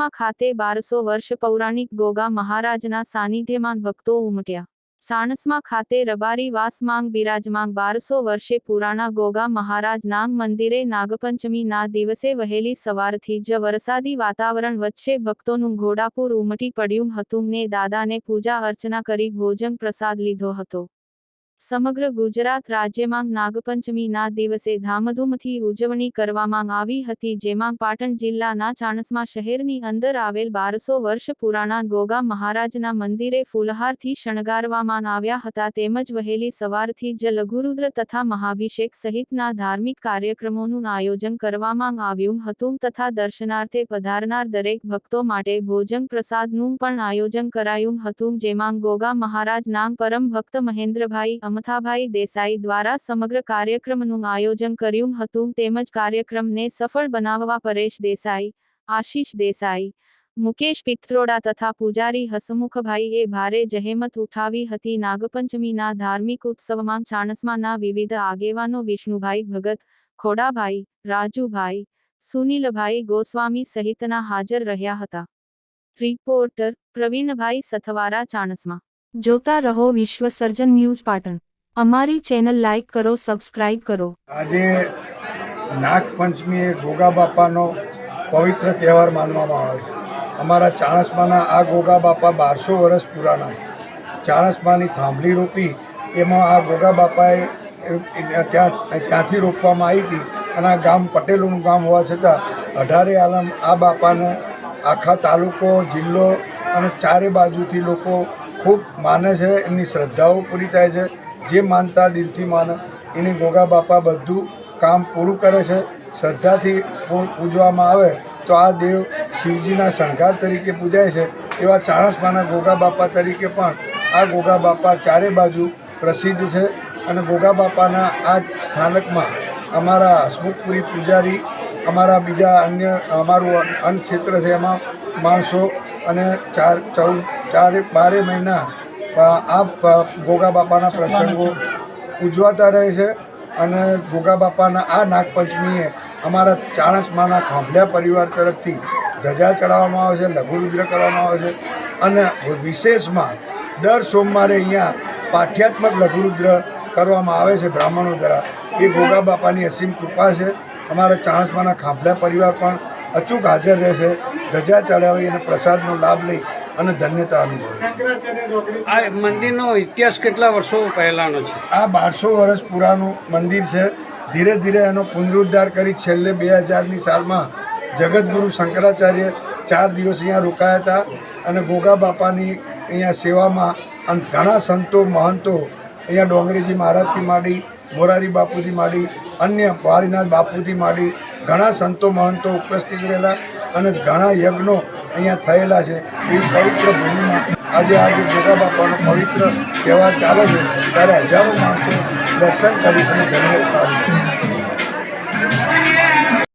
ચાણસ્મા ખાતે બારસો વર્ષ પૌરાણિક ગોગા મહારાજના સાનિધ્યમાં ભક્તો ઉમટ્યા. સાણસમાં ખાતે રબારી વાસમાંગ બિરાજમાંગ બારસો વર્ષે પુરાણા ગોગા મહારાજ નાગ મંદિરે નાગપંચમીના દિવસે વહેલી સવારથી જ વરસાદી વાતાવરણ વચ્ચે ભક્તોનું ઘોડાપુર ઉમટી પડ્યું હતું ને દાદાને પૂજા અર્ચના કરી ભોજન પ્રસાદ લીધો હતો. સમગ્ર ગુજરાત રાજ્યમાં નાગપંચમીના દિવસે ધામધૂમથી ઉજવણી કરવામાં આવી હતી, જેમાં પાટણ જિલ્લાના ચાણસમા શહેરની અંદર આવેલ બારસો વર્ષ પુરાણા ગોગા મહારાજના મંદિરે ફૂલહારથી શણગારવામાં આવ્યા હતા. તેમજ વહેલી સવારથી જ લઘુરુદ્ર તથા મહાભિષેક સહિતના ધાર્મિક કાર્યક્રમોનું આયોજન કરવામાં આવ્યું હતું તથા દર્શનાર્થે પધારનાર દરેક ભક્તો માટે ભોજન પ્રસાદનું પણ આયોજન કરાયું હતું, જેમાં ગોગા મહારાજ નામ પરમ ભક્ત મહેન્દ્રભાઈ અમથાભાઈ દેસાઈ દ્વારા સમગ્ર કાર્યક્રમનું આયોજન કર્યું હતું તેમજ કાર્યક્રમને સફળ બનાવવા પરેશ દેસાઈ, આશીષ દેસાઈ, મુકેશ પિત્રોડા તથા પૂજારી હસમુખભાઈએ ભારે જહેમત ઉઠાવી હતી. નાગપંચમીના ધાર્મિક ઉત્સવમાં ચાણસમાના વિવિધ આગેવાનો વિષ્ણુભાઈ ભગત, ખોડાભાઈ, રાજુભાઈ, સુનિલભાઈ ગોસ્વામી સહિતના હાજર રહ્યા હતા. રિપોર્ટર પ્રવીણભાઈ સથવારા ચાણસમા. જોતા રહો વિશ્વ સર્જન ન્યૂઝ પાટણ. અમારી ચેનલ લાઈક કરો, સબસ્ક્રાઇબ કરો. આજે નાગપંચમી એ ગોગા બાપાનો પવિત્ર તહેવાર માનવામાં આવે છે. અમારા ચાણસમાના આ ગોગા બાપા બારસો વર્ષ પુરાના ચાણસ્માની થાંભલી રોપી, એમાં આ ગોગા બાપાએ ત્યાં, ત્યાંથી રોપવામાં આવી હતી અને આ ગામ પટેલોનું ગામ હોવા છતાં અઢારે આલમ આ બાપાને આખા તાલુકો, જિલ્લો અને ચારે બાજુથી લોકો ખૂબ માને છે, એમની શ્રદ્ધાઓ પૂરી થાય છે. જે માનતા દિલથી માને, એની ગોગા બાપા બધું કામ પૂરું કરે છે, શ્રદ્ધાથી પૂજવામાં આવે, તો આ દેવ શિવજીના શણગાર તરીકે પૂજાય છે, એવા ચાણસમાના ગોગા બાપા તરીકે પણ આ ગોગા બાપા ચારે બાજુ પ્રસિદ્ધ છે અને ગોગા બાપાના આ સ્થાનકમાં અમારા હસમુખપુરી પૂજારી, અમારા બીજા અન્ય, અમારું અન્ન ક્ષેત્ર છે એમાં માણસો અને ચાર ચૌદ, ચારે બારે મહિના આ ગોગા બાપાના પ્રસંગો ઉજવાતા રહે છે અને ગોગા બાપાના આ નાગપંચમીએ અમારા ચાણસમાના ખાંભલિયા પરિવાર તરફથી ધજા ચડાવવામાં આવે છે લઘુરુદ્ર કરવામાં આવે છે અને વિશેષમાં દર સોમવારે અહીંયા પાઠ્યાત્મક લઘુરુદ્ર કરવામાં આવે છે બ્રાહ્મણો દ્વારા. એ ગોગા બાપાની અસીમ કૃપા છે. અમારા ચાણસમાના ખાંભલા પરિવાર પણ અચૂક હાજર રહે છે. ધજા ચડાવી અને પ્રસાદનો લાભ લઈ અને ધન્યતા અનુભવી. આ મંદિરનો ઇતિહાસ કેટલા વર્ષો પહેલાંનો છે? આ બારસો વર્ષ પુરાનું મંદિર છે. ધીરે ધીરે એનો પુનરુદ્ધાર કરી છેલ્લે બે હજારની સાલમાં જગતગુરુ શંકરાચાર્ય ચાર દિવસ અહીંયા રોકાયા હતા અને ગોગા બાપાની અહીંયા સેવામાં અને ઘણા સંતો મહંતો અહીંયા ડોંગરીજી મહારાજથી માંડી મોરારી બાપુથી માંડી અન્ય વાળીનાથ બાપુથી માંડી ઘણા સંતો મહંતો ઉપસ્થિત રહેલા અને ઘણા યજ્ઞો અહીંયા થયેલા છે એ પવિત્ર ભૂમિમાં આજે આજે જોગા બાપાનો પવિત્ર તહેવાર ચાલે છે ત્યારે હજારો માણસો દર્શન કરી અને ધન્યતા અનુભવે.